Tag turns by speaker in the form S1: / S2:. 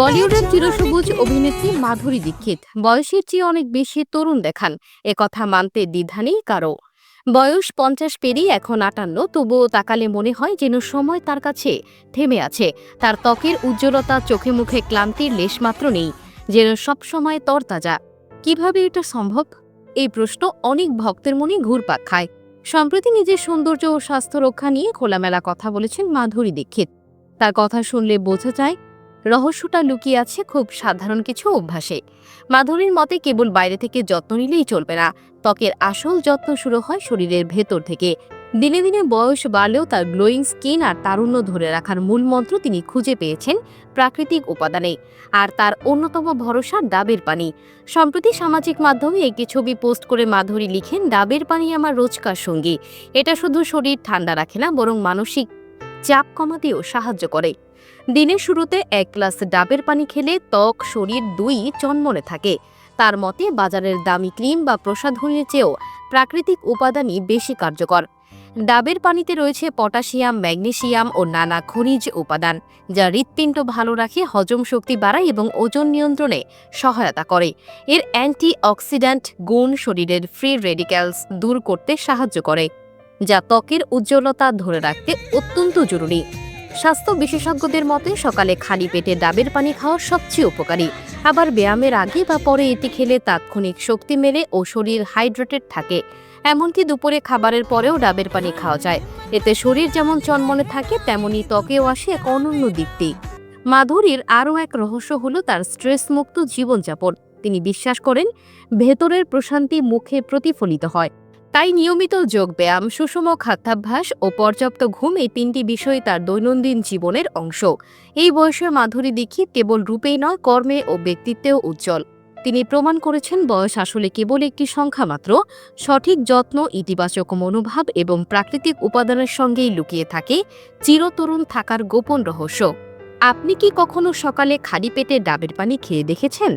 S1: বলিউডের চিরসবুজ অভিনেত্রী মাধুরী দীক্ষিত। বয়সের চেয়ে অনেক বেশি তরুণ দেখান। একথা মানতে দ্বিধা নেই কারও বয়স পঞ্চাশ পেরিয়ে এখন আটান্ন, তবুও তাকালে মনে হয় যেন সময় তার কাছে থেমে আছে। তার ত্বকের উজ্জ্বলতা, চোখে মুখে ক্লান্তির লেশমাত্র নেই। যেন সবসময় তরতাজা। কীভাবে এটা সম্ভব? এই প্রশ্ন অনেক ভক্তের মনে ঘুরপাক খায়। সম্প্রতি নিজের সৌন্দর্য ও স্বাস্থ্য রক্ষা নিয়ে খোলামেলা কথা বলেছেন মাধুরী দীক্ষিত। তার কথা শুনলে বোঝা যায় রহস্যটা লুকিয়ে আছে খুব সাধারণ কিছু অভ্যাসে। মাধুরীর মতে কেবল বাইরে থেকে যত্ন নিলেই চলবে না। ত্বকের আসল যত্ন শুরু হয় শরীরের ভেতর থেকে। দিনে দিনে বয়স বাড়লেও তার গ্লোয়িং স্কিন আর তারুণ্য ধরে রাখার মূল মন্ত্র তিনি খুঁজে পেয়েছেন প্রাকৃতিক উপাদানে। আর তার অন্যতম ভরসা ডাবের পানি। সম্প্রতি সামাজিক মাধ্যমে একটি ছবি পোস্ট করে মাধুরী লিখেন, ডাবের পানি আমার রোজকার সঙ্গী। এটা শুধু শরীর ঠান্ডা রাখে না, বরং মানসিক চাপ কমাতেও সাহায্য করে। দিনের শুরুতে এক গ্লাস ডাবের পানি খেলে ত্বক, শরীর দুই চনমনে থাকে। তার মতে, বাজারের দামি ক্রিম বা প্রসাধনের চেয়েও প্রাকৃতিক উপাদানই বেশি কার্যকর। ডাবের পানিতে রয়েছে পটাশিয়াম ম্যাগনেসিয়াম ও নানা খনিজ উপাদান, যা হৃৎপিণ্ড ভালো রাখে, হজম শক্তি বাড়ায় এবং ওজন নিয়ন্ত্রণে সহায়তা করে। এর অ্যান্টি অক্সিডেন্ট গুণ শরীরের ফ্রি রেডিক্যালস দূর করতে সাহায্য করে। যা ত্বকের উজ্জ্বলতা ধরে রাখতে অত্যন্ত জরুরি। স্বাস্থ্য বিশেষজ্ঞদের মতে, সকালে খালি পেটে ডাবের পানি খাওয়া সবচেয়ে উপকারী। আবার ব্যায়ামের আগে বা পরে এটি খেলে তাৎক্ষণিক শক্তি মেলে ও শরীর হাইড্রেটেড থাকে। এমনকি দুপুরে খাবারের পরেও ডাবের পানি খাওয়া যায়। এতে শরীর যেমন চনমনে থাকে, তেমনি ত্বকেও আসে এক অনন্য দিকটি মাধুরীর আরও এক রহস্য হলো তার স্ট্রেস মুক্ত জীবনযাপন। তিনি বিশ্বাস করেন, ভেতরের প্রশান্তি মুখে প্রতিফলিত হয়। তাই নিয়মিত যোগব্যায়াম সুষম খাদ্যাভ্যাস ও পর্যাপ্ত ঘুম এই তিনটি বিষয় তার দৈনন্দিন জীবনের অংশ। এই বয়সে মাধুরী দীক্ষিত কেবল রূপেই নয়, কর্মে ও ব্যক্তিত্বেও উজ্জ্বল। তিনি প্রমাণ করেছেন, বয়স আসলে কেবল একটি সংখ্যা মাত্র। সঠিক যত্ন, ইতিবাচক মনোভাব এবং প্রাকৃতিক উপাদানের সঙ্গেই লুকিয়ে থাকে, চিরতরুণ থাকার গোপন রহস্য। আপনি কি কখনো সকালে খালি পেটে ডাবের পানি খেয়ে দেখেছেন?